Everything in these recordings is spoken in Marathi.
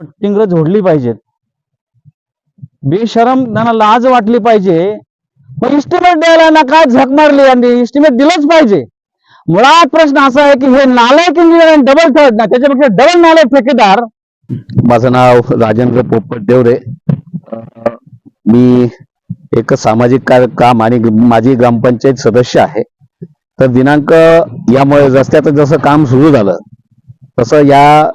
टिंगर झोडली पाहिजेत. बेशरम त्यांना लाज वाटली पाहिजे. पण इस्टिमेट द्यायला ना काय झक मारली यांनी? इस्टिमेट दिलंच पाहिजे. मुळात प्रश्न असा आहे की हे नालायक इंजिनियर डबल थर्ड ना त्याच्यापेक्षा डबल नालायक ठेकेदार. माझं नाव राजेंद्र पोपट देवरे. मी एक सामाजिक कार्य काम आणि माझी ग्रामपंचायत सदस्य आहे. तर दिनांक यामुळे रस्त्याचं जसं काम सुरू झालं तसं या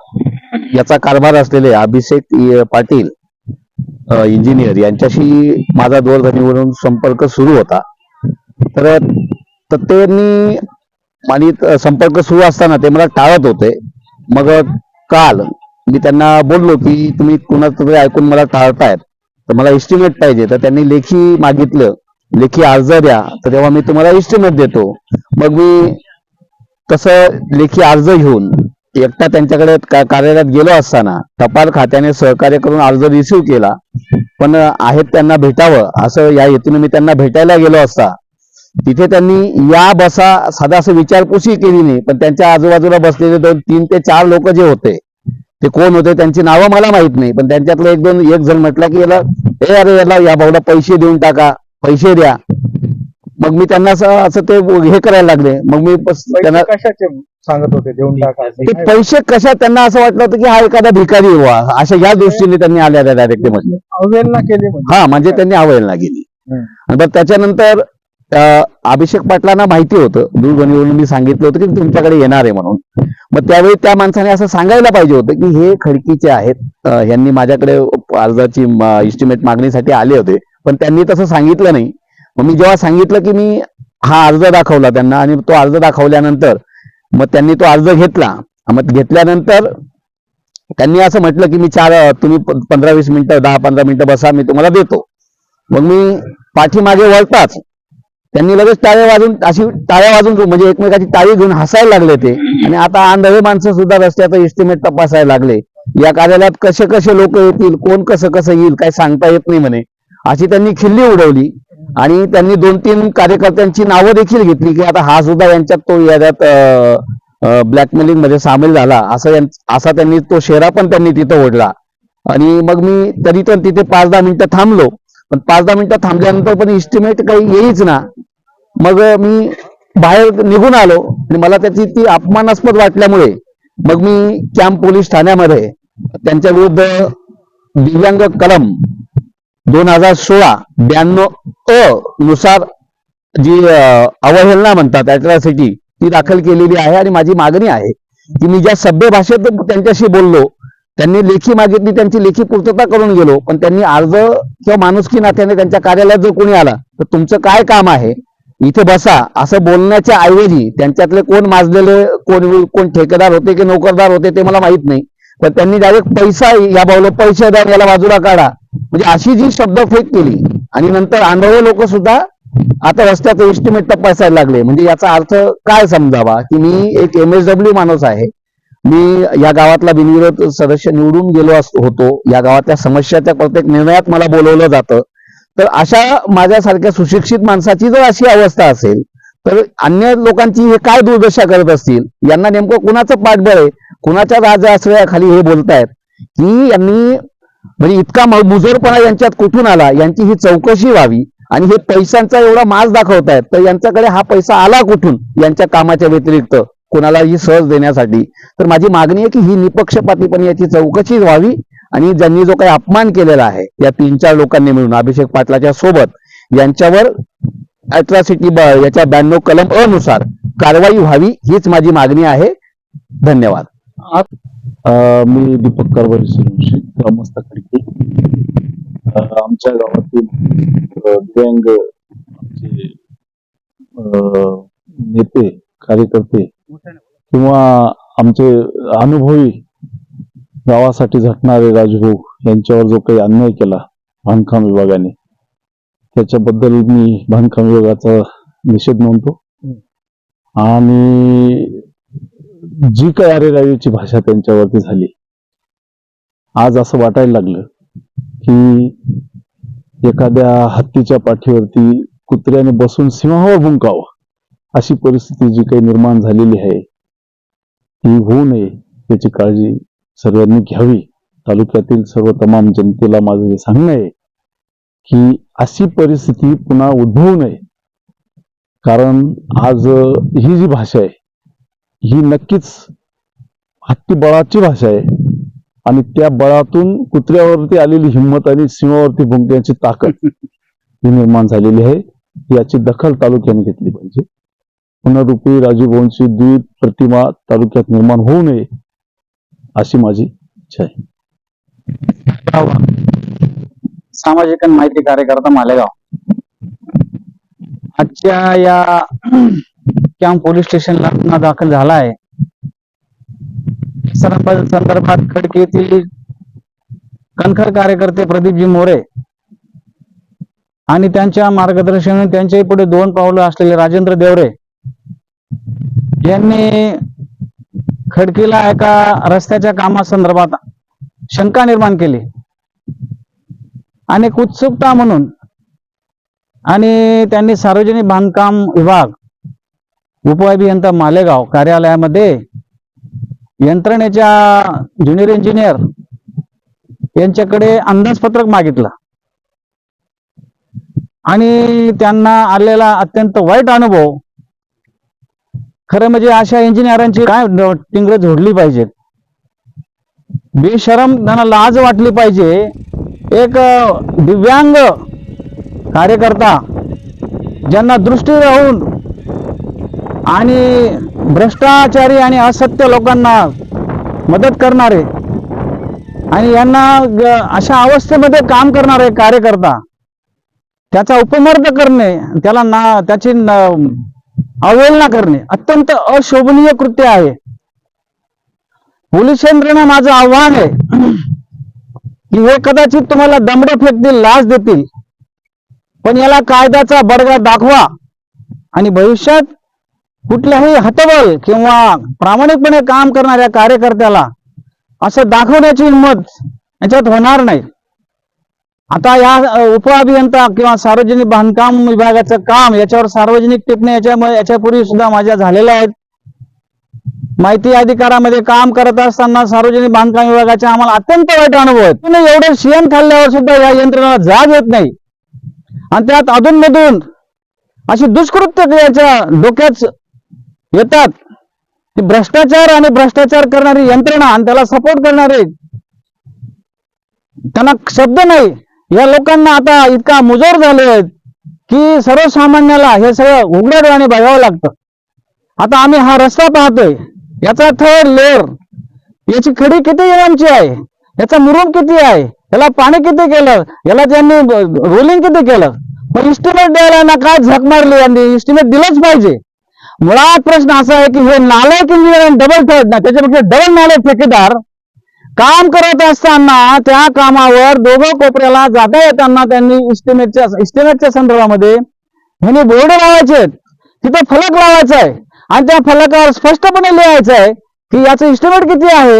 याचा कारभार असलेले अभिषेक पाटील इंजिनियर यांच्याशी माझा दूरध्वनीवरून संपर्क सुरू होता. तर त्यांनी आणि संपर्क सुरू असताना ते मला टाळत होते. मग काल मी त्यांना बोललो की तुम्ही कुणाचं तरी ऐकून मला टाळतायत. तर मला एस्टिमेट पाहिजे. तर त्यांनी लेखी मागितलं. लेखी अर्ज द्या. तर तेव्हा मी तुम्हाला एस्टिमेट देतो. मग मी तसं लेखी अर्ज घेऊन एकटा त्यांच्याकडे कार्यालयात गेलो असताना टपाल खात्याने सहकार्य करून अर्ज रिसिव्ह केला. पण आहेत त्यांना भेटावं असं या हेतूने मी त्यांना भेटायला गेलो असता. तिथे त्यांनी या बसा साधा असं विचारपूसही केली नाही पण त्यांच्या आजूबाजूला बसलेले दोन तीन ते चार लोक जे होते ते कोण होते त्यांची नावं मला माहीत नाही पण त्यांच्यातलं एक दोन एक जण म्हटलं की याला ए अरे याला या भाऊला पैसे देऊन टाका पैसे द्या. मग मी त्यांना असं असं ते हे करायला लागले. मग मी त्यांना कशाचे? सांगत होते देऊन टाका. ते पैसे कशा त्यांना असं वाटलं होतं की हा एखादा भिकारी बुवा अशा या दृष्टीने त्यांनी आल्या त्या डायरेक्टली म्हटले अवहेलना केली म्हणजे. हा म्हणजे त्यांनी अवहेलना केली. हम्म. आणि बरं त्याच्यानंतर अं, अभिषेक पाटलांना माहिती होतं. दूरध्वनीवरून मी सांगितलं होतं की तुमच्याकडे येणार आहे म्हणून. मग त्यावेळी त्या माणसाने असं सांगायला पाहिजे होतं की हे खडकीचे आहेत. अं, यांनी माझ्याकडे अर्जाची इस्टिमेट मागणीसाठी आले होते. पण त्यांनी तसं सांगितलं नाही. मग मी जेव्हा सांगितलं की मी हा अर्ज दाखवला त्यांना आणि तो अर्ज दाखवल्यानंतर मग त्यांनी तो अर्ज घेतला. मग घेतल्यानंतर त्यांनी असं म्हटलं की मी चार तुम्ही पंधरा वीस मिनिटं दहा पंधरा मिनिटं बसा मी तुम्हाला देतो. मग मी पाठीमागे वळताच त्यांनी लगेच टाळ्या वाजून अशी टाळ्या वाजून म्हणजे एकमेकाची टाळी घेऊन हसायला लागले ते. आणि आता आंधळे माणसं सुद्धा रस्त्याचं इस्टिमेट तपासायला लागले. या कार्यालयात कसे कसे लोक येतील कोण कसं कसं येईल काय सांगता येत नाही म्हणे. अशी त्यांनी खिल्ली उडवली. आणि त्यांनी दोन तीन कार्यकर्त्यांची नावं देखील घेतली की आता हा सुद्धा यांच्यात तो याच्यात ब्लॅकमेलिंगमध्ये सामील झाला. असं असा त्यांनी तो शेरा पण त्यांनी तिथं ओढला. आणि मग मी तरी पण तिथे पाच दहा मिनिटं थांबलो. पण पाच दहा मिनिटं थांबल्यानंतर पण इस्टिमेट काही येईच ना. मग मी बाहेर निघून आलो. आणि मला त्याची ती अपमानास्पद वाटल्यामुळे मग मी कॅम्प पोलीस ठाण्यामध्ये त्यांच्या विरुद्ध दिव्यांग कलम दोन हजार सोळा ब्याण्णव अ नुसार जी अवहेलना म्हणतात अॅट्रॉसिटी ती दाखल केलेली आहे आणि माझी मागणी आहे की मी ज्या सभ्य भाषेत त्यांच्याशी बोललो त्यांनी लेखी मागितली त्यांची लेखी पूर्तता करून गेलो पण त्यांनी अर्ज किंवा माणुसकी नात्याने त्यांच्या कार्यालयात जर कोणी आला तर तुमचं काय काम आहे? इथे बसा. असं बोलण्याच्या ऐवजी त्यांच्यातले कोण माजलेले कोण कोण ठेकेदार होते की नोकरदार होते ते मला माहीत नाही. पण त्यांनी डायरेक्ट पैसा या भाऊला पैसे द्या याला बाजूला काढा. म्हणजे अशी जी शब्दफेक केली आणि नंतर आंधळे लोक सुद्धा आता रस्त्याचं एस्टिमेट तपासायला लागले. म्हणजे याचा अर्थ काय समजावा? की मी एक एम एस डब्ल्यू माणूस आहे. मी या गावातला बिनविरोध सदस्य निवडून गेलो होतो. या गावातल्या समस्याच्या प्रत्येक निर्णयात मला बोलवलं जातं. तर अशा माझ्यासारख्या सुशिक्षित माणसाची जर अशी अवस्था असेल तर अन्य लोकांची हे काय दुर्दशा करत असतील? यांना नेमकं कुणाचं पाठबळ आहे? कुणाच्या राजआश्रयाखाली हे बोलतायत? की यांनी म्हणजे इतका मुजोरपणा यांच्यात कुठून आला? यांची ही चौकशी व्हावी आणि हे पैशांचा एवढा मास दाखवतायत तर यांच्याकडे हा पैसा आला कुठून? यांच्या कामाच्या व्यतिरिक्त कोणालाही सहज देण्यासाठी. तर माझी मागणी आहे की ही निपक्षपातीपणे याची चौकशी व्हावी आणि ज्यांनी जो काही अपमान केलेला आहे या तीन चार लोकांनी मिळून अभिषेक पाटलाच्या सोबत यांच्यावर अट्रॉसिटी याच्या ब्याण्णव कलम अनुसार कारवाई व्हावी हीच माझी मागणी आहे. धन्यवाद. मी दीपक कारभारी सूर्यवंशी ग्रामस्थ खडकी. आमच्या गावातील दिव्यांग आमचे नेते कार्यकर्ते किंवा आमचे अनुभवी गावासाठी झटणारे राजभाऊ यांच्यावर जो काही अन्याय केला बांधकाम विभागाने त्याच्याबद्दल मी बांधकाम विभागाचा निषेध नोंदतो आणि जी काही अरेरावीची भाषा त्यांच्यावरती झाली आज असं वाटायला लागलं की एखाद्या हत्तीच्या पाठीवरती कुत्र्याने बसून सिंहावर भुंकावं अशी परिस्थिती जी काही निर्माण झालेली आहे ती होऊ नये याची काळजी सर्वांनी घ्यावी. तालुक्यातील सर्व तमाम जनतेला माझं हे सांगणं आहे की अशी परिस्थिती पुन्हा उद्भवू नये. कारण आज ही जी भाषा आहे ही नक्कीच हत्ती बळाची भाषा आहे. आणि त्या बळातून कुत्र्यावरती आलेली हिंमत आणि सिंहावरती भुंकण्याची ताकद ही निर्माण झालेली आहे. याची दखल तालुक्याने घेतली पाहिजे. पुनरुपी राजूभाऊंची द्वीप प्रतिमा तालुक्यात निर्माण होऊ नये अशी माझी इच्छा आहे. हो. सामाजिक आणि माहिती कार्यकर्ता मालेगाव. आजच्या या कॅम्प पोलीस स्टेशनला गुन्हा दाखल झाला आहे संदर्भात खडकी येथील कणखर कार्यकर्ते प्रदीपजी मोरे आणि त्यांच्या मार्गदर्शनाने त्यांच्याही पुढे दोन पावलं असलेले राजेंद्र देवरे यांनी खडकीला एका रस्त्याच्या कामासंदर्भात शंका निर्माण केली. आणि उत्सुकता म्हणून आणि त्यांनी सार्वजनिक बांधकाम विभाग उपअभियंता मालेगाव कार्यालयामध्ये यंत्रणेच्या ज्युनियर इंजिनियर यांच्याकडे अंदाजपत्रक मागितलं. आणि त्यांना आलेला अत्यंत वाईट अनुभव खरं म्हणजे अशा इंजिनियरांची काय टिंगर झोडली पाहिजेत? बेशरम त्यांना लाज वाटली पाहिजे. एक दिव्यांग कार्यकर्ता ज्यांना दृष्टी राहून आणि भ्रष्टाचारी आणि असत्य लोकांना मदत करणारे आणि यांना अशा अवस्थेमध्ये काम करणारे कार्यकर्ता त्याचा उपमर्द करणे त्याला ना त्याची अवहेलना करणे अत्यंत अशोभनीय कृत्य आहे. पोलीस यंत्रणा माझं आव्हान आहे की हे कदाचित तुम्हाला दमडे फेकतील लाच देतील पण याला कायद्याचा बडगा दाखवा आणि भविष्यात कुठल्याही हतबल किंवा प्रामाणिकपणे काम करणाऱ्या कार्यकर्त्याला असं दाखवण्याची हिंमत याच्यात होणार नाही. आता या उपअभियंता किंवा सार्वजनिक बांधकाम विभागाचं काम याच्यावर सार्वजनिक टिपणे याच्यामुळे याच्यापूर्वी सुद्धा माझ्या झालेल्या आहेत. माहिती अधिकारामध्ये काम करत असताना सार्वजनिक बांधकाम विभागाचे आम्हाला अत्यंत वाईट अनुभव आहेत. पण एवढे शियन खाल्ल्यावर सुद्धा या यंत्रणा जाग येत नाही. आणि त्यात अधूनमधून अशी दुष्कृत्य याच्या डोक्यात येतात. की भ्रष्टाचार आणि भ्रष्टाचार करणारी यंत्रणा आणि त्याला सपोर्ट करणारे त्यांना शब्द नाही. या लोकांना आता इतका मुजोर झाले आहेत की सर्वसामान्याला हे सगळं उघड्या डोळ्याने बघावं लागतं. आता आम्ही हा रस्ता पाहतोय. याचा थर लेअर याची खडी किती एमची आहे? याचा मुरुम किती आहे? याला पाणी किती केलं? याला त्यांनी रोलिंग किती केलं? पण इस्टिमेट द्यायला ना काय झक मारली यांनी? इस्टिमेट दिलंच पाहिजे. मुळात प्रश्न असा आहे की हे नालायक इंजिनियर डबल थर्ड ना? त्याच्यापेक्षा डबल नालायक ठेकेदार काम करत असताना त्या कामावर दोघं कोपऱ्याला जाता येताना त्यांनी इस्टिमेटच्या इस्टिमेटच्या संदर्भामध्ये ह्यांनी बोर्ड लावायचे तिथे फलक लावायचा आहे. आणि त्या फलकावर स्पष्टपणे लिहायचं आहे की याचं इस्टिमेट किती आहे?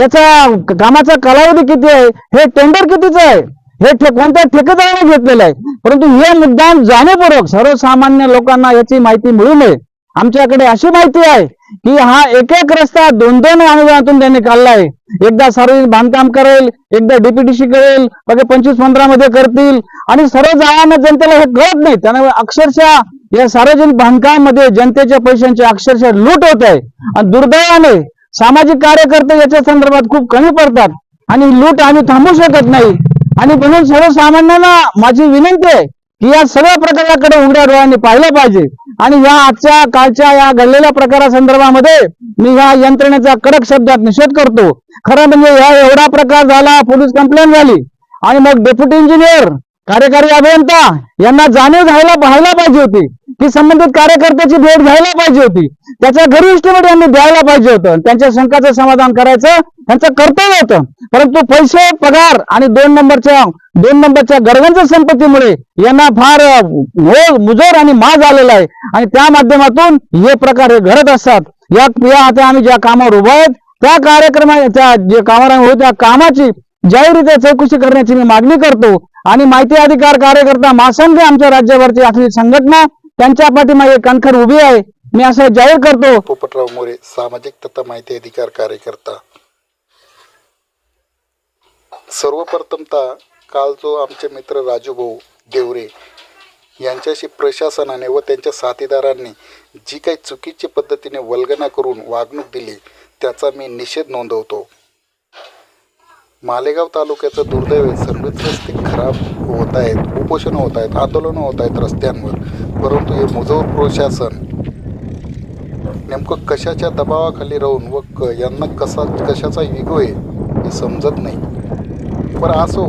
याचा कामाचा कालावधी किती आहे? हे टेंडर कितीचं आहे? हे ठे- कोणत्या ठेकेदाराने घेतलेलं आहे? परंतु हे मुद्दाम जाणीवपूर्वक सर्वसामान्य लोकांना याची माहिती मिळू नये. आमच्याकडे अशी माहिती आहे की हा एक एक रस्ता दोन दोन अनुदानातून त्यांनी काढला आहे. एकदा सार्वजनिक बांधकाम करेल एकदा डीपीटीसी करेल बघा पंचवीस पंधरा मध्ये करतील. आणि सर्व जणांना जनतेला हे कळत नाही. त्यामुळे अक्षरशः या सार्वजनिक बांधकाममध्ये जनतेच्या पैशांची अक्षरशः लूट होत आहे. आणि दुर्दैवाने सामाजिक कार्यकर्ते याच्या संदर्भात खूप कमी पडतात. आणि लूट आम्ही थांबू शकत नाही. आणि म्हणून सर्वसामान्यांना माझी विनंती आहे की या सगळ्या प्रकाराकडे उघड्या डोळ्यांनी पाहिलं पाहिजे. आणि या आजच्या कालच्या या घडलेल्या प्रकारासंदर्भामध्ये मी या यंत्रणेचा कडक शब्दात निषेध करतो. खरं म्हणजे या एवढा प्रकार झाला पोलीस कंप्लेंट झाली. आणि मग डेप्युटी इंजिनियर कार्यकारी अभियंता यांना जाणीव घ्यायला पाहायला पाहिजे होती. की संबंधित कार्यकर्त्याची भेट घ्यायला पाहिजे होती. त्याचा घरी इस्टिमेट यांनी द्यायला पाहिजे होतं. त्यांच्या शंकाचं समाधान करायचं त्यांचं कर्तव्य होतं. परंतु पैसे पगार आणि दोन नंबरच्या दोन नंबरच्या गर्वांच्या संपत्तीमुळे यांना फार मुजोर आणि माज आलेला आहे. आणि त्या माध्यमातून हे प्रकार हे घडत असतात. या या आता आम्ही ज्या कामावर उभा आहेत त्या कार्यक्रमा त्या जे कामावर आम्ही त्या कामाची जाहीररित्या चौकशी करण्याची मी मागणी करतो. आणि माहिती अधिकार कार्यकर्ता महासंघ आमच्या राज्यावरची असलेली संघटना त्यांच्या पाठीमागे कणखर उभी आहे. मी असं जाहीर करतो. पोपटराव मोरे सामाजिक तथा माहिती अधिकार कार्यकर्ता. सर्वप्रथमता काल जो आमचे मित्र राजूभाऊ देवरे यांच्याशी प्रशासनाने व त्यांच्या साथीदारांनी जी काही चुकीची पद्धतीने वल्गना करून वागणूक दिली त्याचा मी निषेध नोंदवतो. मालेगाव तालुक्याचं दुर्दैव आहे सर्वच रस्ते खराब होत आहेत उपोषणं होत आहेत आंदोलनं होत आहेत रस्त्यांवर. परंतु हे मुजोर प्रशासन नेमकं कशाच्या दबावाखाली राहून व क यांना कसा कशाचा इगो आहे हे समजत नाही. पर असो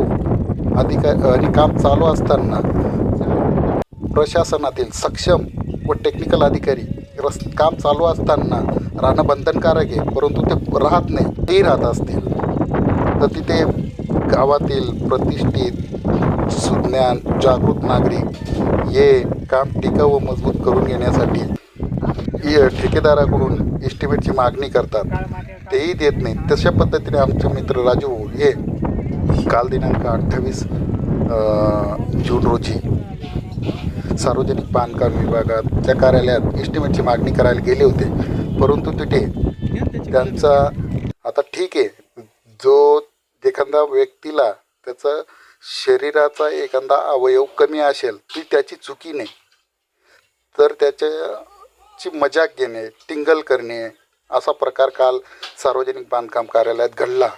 अधिकारी काम चालू असताना प्रशासनातील सक्षम व टेक्निकल अधिकारी रस काम चालू असताना राहणं बंधनकारक आहे परंतु ते राहत नाही तेही राहत असतील. तर तिथे गावातील प्रतिष्ठित सुज्ञान जागृत नागरिक हे काम टिकाऊ व मजबूत करून घेण्यासाठी हे ठेकेदाराकडून एस्टिमेटची मागणी करतात. तेही देत नाही. तशा पद्धतीने आमचे मित्र राजू हे काल दिनांक अठ्ठावीस जून रोजी सार्वजनिक बांधकाम विभागाच्या कार्यालयात एस्टिमेटची मागणी करायला गेले होते. परंतु तिथे त्यांचा आता ठीक आहे. जो एखादा व्यक्तीला त्याचा शरीराचा एखादा अवयव कमी असेल ती त्याची चुकी नाही. तर त्याच्याची मजाक घेणे टिंगल करणे असा प्रकार काल सार्वजनिक बांधकाम कार्यालयात घडला.